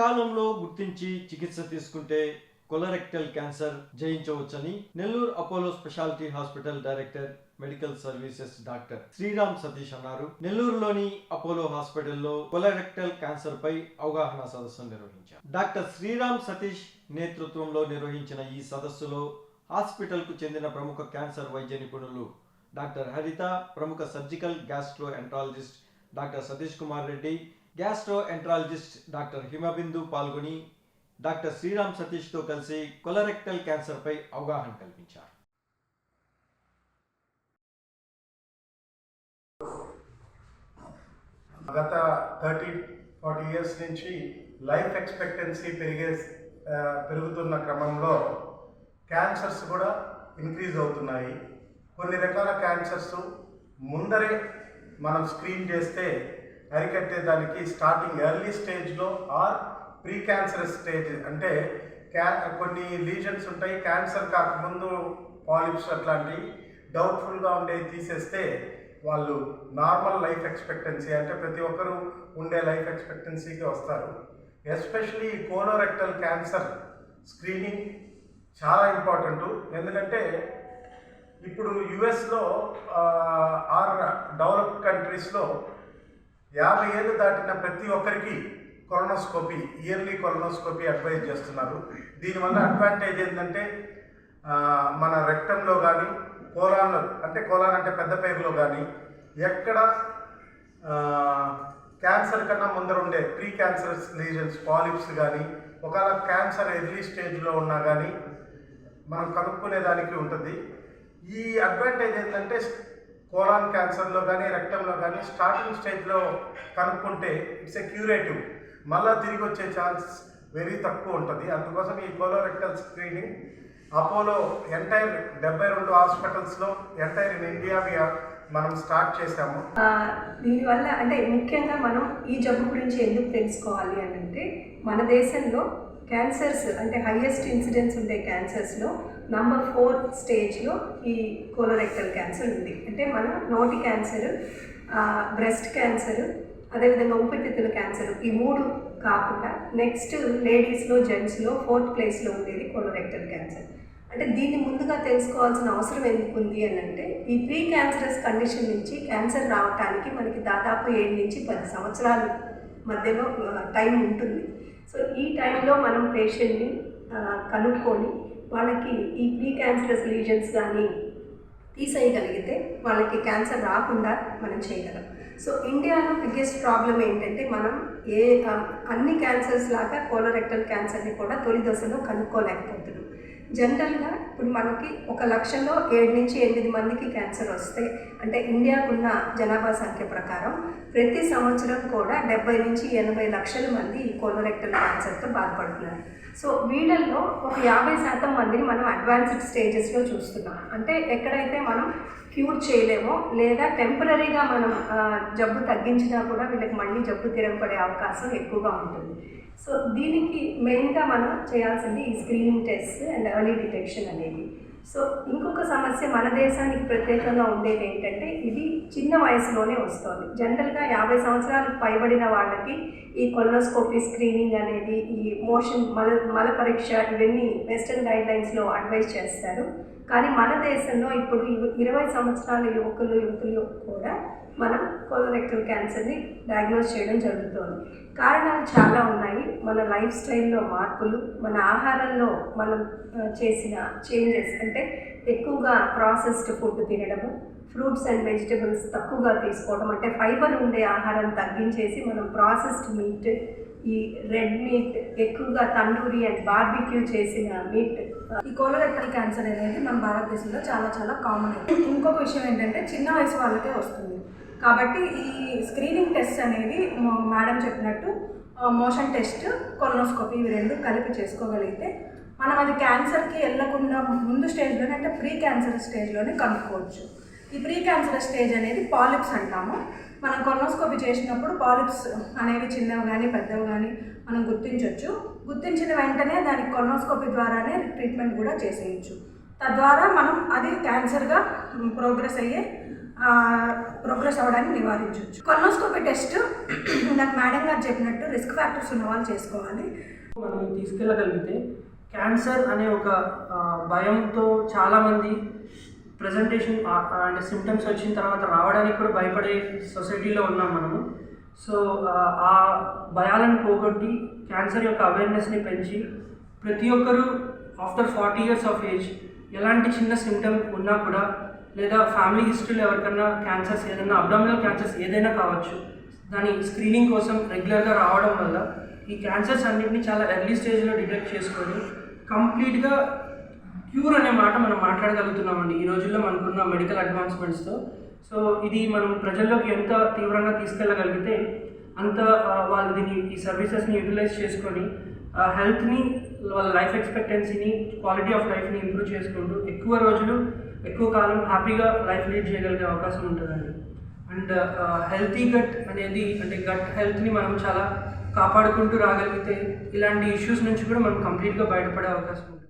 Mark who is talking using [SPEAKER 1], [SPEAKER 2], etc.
[SPEAKER 1] సకాలంలో గుర్తించి చికిత్స తీసుకుంటే colorectal cancer జయించవచ్చని Nellore Apollo speciality hospital director medical services doctor Sriram Satish అన్నారు. నెల్లూరులోని అపోలో హాస్పిటల్లో కొలరెక్టల్ క్యాన్సర్ పై అవగాహన సదస్సు నిర్వహించారు. డాక్టర్ శ్రీరామ్ సతీష్ నేతృత్వంలో నిర్వహించిన ఈ సదస్సులో హాస్పిటల్కు చెందిన ప్రముఖ క్యాన్సర్ వైద్య నిపుణులు డాక్టర్ హరిత ప్రముఖ surgical gastroenterologist doctor Satish Kumar Reddy gastroenterologist doctor Himabindu పాల్గొని డాక్టర్ శ్రీరామ్ సతీష్తో కలిసి కొలరెక్టల్ క్యాన్సర్పై అవగాహన కల్పించారు.
[SPEAKER 2] గత థర్టీ ఫార్టీ ఇయర్స్ నుంచి లైఫ్ ఎక్స్పెక్టెన్సీ పెరిగే పెరుగుతున్న క్రమంలో క్యాన్సర్స్ కూడా ఇంక్రీజ్ అవుతున్నాయి. కొన్ని రకాల క్యాన్సర్స్ ముందరే మనం స్క్రీన్ చేస్తే అరికట్టేదానికి స్టార్టింగ్ ఎర్లీ స్టేజ్లో ఆర్ ప్రీ క్యాన్సరస్ స్టేజ్ అంటే క్యా కొన్ని లీజన్స్ ఉంటాయి క్యాన్సర్ కాకముందు పాలిప్స్ అట్లాంటివి డౌట్ఫుల్గా ఉండేవి తీసేస్తే వాళ్ళు నార్మల్ లైఫ్ ఎక్స్పెక్టెన్సీ అంటే ప్రతి ఒక్కరూ ఉండే లైఫ్ ఎక్స్పెక్టెన్సీకి వస్తారు. ఎస్పెషలీ కోలోరెక్టల్ క్యాన్సర్ స్క్రీనింగ్ చాలా ఇంపార్టెంట్ ఎందుకంటే ఇప్పుడు యుఎస్లో ఆర్ డెవలప్డ్ కంట్రీస్లో యాభై ఏళ్ళు దాటిన ప్రతి ఒక్కరికి కొలనోస్కోపీ ఇయర్లీ కొలనోస్కోపీ అడ్వైజ్ చేస్తున్నారు. దీనివల్ల అడ్వాంటేజ్ ఏంటంటే మన రెక్టంలో కానీ కోలాన్లో అంటే కోలాన్ అంటే పెద్ద పేగులో కానీ ఎక్కడ క్యాన్సర్ కన్నా ముందర ఉండే ప్రీ క్యాన్సరస్ లీజన్స్ పాలిప్స్ కానీ ఒకవేళ క్యాన్సర్ ఎర్లీ స్టేజ్లో ఉన్నా కానీ మనం కనుక్కునే దానికి ఉంటుంది. ఈ అడ్వాంటేజ్ ఏంటంటే కోలాన్ క్యాన్సర్లో కానీ రక్తంలో కానీ స్టార్టింగ్ స్టేజ్లో కనుక్కుంటే ఇట్స్ ఎ క్యూరేటివ్. మళ్ళా తిరిగి వచ్చే ఛాన్స్ వెరీ తక్కువ ఉంటుంది. అందుకోసం ఈ కోలోరెక్టల్ స్క్రీనింగ్ అపోలో ఎంటైర్ డెబ్బై రెండు హాస్పిటల్స్లో ఎంటైర్ ఇన్ ఇండియా మనం స్టార్ట్ చేశాము.
[SPEAKER 3] దీనివల్ల అంటే ముఖ్యంగా మనం ఈ జబ్బు గురించి ఎందుకు తెలుసుకోవాలి అని అంటే మన దేశంలో క్యాన్సర్స్ అంటే హైయెస్ట్ ఇన్సిడెన్స్ ఉండే క్యాన్సర్స్లో నంబర్ ఫోర్ స్టేజ్లో ఈ కోలోరెక్టల్ క్యాన్సర్ ఉంది. అంటే మన నోటి క్యాన్సర్ బ్రెస్ట్ క్యాన్సర్ అదేవిధంగా ఊపిరితిత్తుల క్యాన్సర్ ఈ మూడు కాకుండా నెక్స్ట్ లేడీస్లో జెంట్స్లో ఫోర్త్ ప్లేస్లో ఉండేది కోలోరెక్టల్ క్యాన్సర్ అంటే దీన్ని ముందుగా తెలుసుకోవాల్సిన అవసరం ఎందుకు ఉంది అని అంటే ఈ ప్రీ క్యాన్సరస్ కండిషన్ నుంచి క్యాన్సర్ రావటానికి మనకి దాదాపు ఏడు నుంచి పది సంవత్సరాల మధ్యలో టైం ఉంటుంది. సో ఈ టైంలో మనం పేషెంట్ని కనుక్కొని వాళ్ళకి ఈ ప్రీ క్యాన్సరస్ లీజన్స్ కానీ తీసేయగలిగితే వాళ్ళకి క్యాన్సర్ రాకుండా మనం చేయగలం. సో ఇండియాలో బిగ్గెస్ట్ ప్రాబ్లం ఏంటంటే మనం ఏ అన్ని క్యాన్సర్స్ లాగా కోలరెక్టల్ క్యాన్సర్ని కూడా తొలి దశలో కనుక్కోలేకపోతున్నాం. జనరల్గా ఇప్పుడు మనకి ఒక లక్షలో ఏడు నుంచి ఎనిమిది మందికి క్యాన్సర్ వస్తే అంటే ఇండియాకున్న జనాభా సంఖ్య ప్రకారం ప్రతి సంవత్సరం కూడా డెబ్బై నుంచి ఎనభై లక్షల మంది ఈ కోలోరెక్టల్ క్యాన్సర్తో బాధపడుతున్నారు. సో వీళ్ళల్లో ఒక యాభై శాతం మందిని మనం అడ్వాన్స్డ్ స్టేజెస్లో చూస్తున్నాం. అంటే ఎక్కడైతే మనం క్యూర్ చేయలేమో లేదా టెంపరీగా మనం జబ్బు తగ్గించినా కూడా వీళ్ళకి మళ్ళీ జబ్బు తిరగబడే అవకాశం ఎక్కువగా ఉంటుంది. సో దీనికి మెయిన్గా మనం చేయాల్సింది ఈ screening test and early detection అనేది. సో ఇంకొక సమస్య మన దేశానికి ప్రత్యేకంగా ఉండేది ఏంటంటే ఇది చిన్న వయసులోనే వస్తుంది. జనరల్గా యాభై సంవత్సరాలకు పైబడిన వాళ్ళకి ఈ కొలనోస్కోపీ స్క్రీనింగ్ అనేది ఈ మోషన్ మల మల పరీక్ష ఇవన్నీ వెస్టర్న్ గైడ్లైన్స్లో అడ్వైజ్ అడ్వైస్ చేస్తారు. కానీ మన దేశంలో ఇప్పుడు ఇరవై సంవత్సరాల యువకులు యువకులు కూడా మనం కొలరెక్టల్ క్యాన్సర్ని డయాగ్నోస్ చేయడం జరుగుతుంది. కారణాలు చాలా ఉన్నాయి. మన లైఫ్ స్టైల్లో మార్పులు మన ఆహారంలో మనం చేసిన చేంజెస్ అంటే ఎక్కువగా ప్రాసెస్డ్ ఫుడ్ తినడము ఫ్రూట్స్ అండ్ వెజిటబుల్స్ తక్కువగా తీసుకోవడం అంటే ఫైబర్ ఉండే ఆహారం తగ్గించేసి మనం ప్రాసెస్డ్ మీట్ ఈ రెడ్ మీట్ ఎక్కువగా తండూరి అండ్ బార్బిక్యూ చేసిన మీట్
[SPEAKER 4] ఈ కోలరెక్టల్ క్యాన్సర్ అనేది మన భారతదేశంలో చాలా చాలా కామన్. ఇంకొక విషయం ఏంటంటే చిన్న వయసు వాళ్ళకే వస్తుంది. కాబట్టి ఈ స్క్రీనింగ్ టెస్ట్ అనేది మేడం చెప్పినట్టు మోషన్ టెస్ట్ కొలనోస్కోపీ ఇవి రెండు కలిపి చేసుకోగలిగితే మనం అది క్యాన్సర్కి వెళ్ళకుండా ముందు స్టేజ్లోనే అంటే ప్రీ క్యాన్సర్ స్టేజ్లోనే కనుక్కోవచ్చు. ఈ ప్రీ క్యాన్సర్ స్టేజ్ అనేది పాలిప్స్ అంటాము. మనం కొలనోస్కోపీ చేసినప్పుడు పాలిప్స్ అనేవి చిన్నవి కానీ పెద్దవి కానీ మనం గుర్తించవచ్చు గుర్తించిన వెంటనే దానికి కొలనోస్కోపీ ద్వారానే ట్రీట్మెంట్ కూడా చేసేయచ్చు. తద్వారా మనం అది క్యాన్సర్గా ప్రోగ్రెస్ అయ్యే ప్రోగ్రెస్ అవ్వడానికి నివారించవచ్చు కొలనోస్కోపీ టెస్ట్ నాకు మేడం గారు చెప్పినట్టు రిస్క్ ఫ్యాక్టర్స్ ఉన్న వాళ్ళు చేసుకోవాలి.
[SPEAKER 5] మనం తీసుకెళ్ళగలిగితే క్యాన్సర్ అనే ఒక భయంతో చాలామంది ప్రజెంటేషన్ అంటే సిమ్టమ్స్ వచ్చిన తర్వాత రావడానికి కూడా భయపడే సొసైటీలో ఉన్నాం మనము. సో ఆ, ఆ భయాలను పోగొట్టి క్యాన్సర్ యొక్క అవేర్నెస్ని పెంచి ప్రతి ఒక్కరూ after forty years of age ఎలాంటి చిన్న సిమ్టమ్ ఉన్నా కూడా లేదా ఫ్యామిలీ హిస్టరీలో ఎవరికన్నా క్యాన్సర్స్ ఏదైనా అబ్డామినల్ క్యాన్సర్స్ ఏదైనా కావచ్చు దాని స్క్రీనింగ్ కోసం రెగ్యులర్గా రావడం వల్ల ఈ క్యాన్సర్స్ అన్నింటినీ చాలా ఎర్లీ స్టేజ్లో డిటెక్ట్ చేసుకొని కంప్లీట్గా క్యూర్ అనే మాట మనం మాట్లాడగలుగుతున్నామండి. ఈ రోజుల్లో మనకున్న మెడికల్ అడ్వాన్స్మెంట్స్తో సో ఇది మనం ప్రజల్లోకి ఎంత తీవ్రంగా తీసుకెళ్ళగలిగితే అంత వాళ్ళు దీన్ని ఈ సర్వీసెస్ని యూటిలైజ్ చేసుకొని హెల్త్ని వాళ్ళ లైఫ్ ఎక్స్పెక్టెన్సీని క్వాలిటీ ఆఫ్ లైఫ్ని ఇంప్రూవ్ చేసుకుంటూ ఎక్కువ రోజులు ఎక్కువ కాలం హ్యాపీగా లైఫ్ లీడ్ చేయగలిగే అవకాశం ఉంటుందండి. అండ్ హెల్తీ గట్ అనేది అంటే గట్ హెల్త్ని మనం చాలా కాపాడుకుంటూ రాగలిగితే ఇలాంటి ఇష్యూస్ నుంచి కూడా మనం కంప్లీట్గా బయటపడే అవకాశం ఉంటుంది.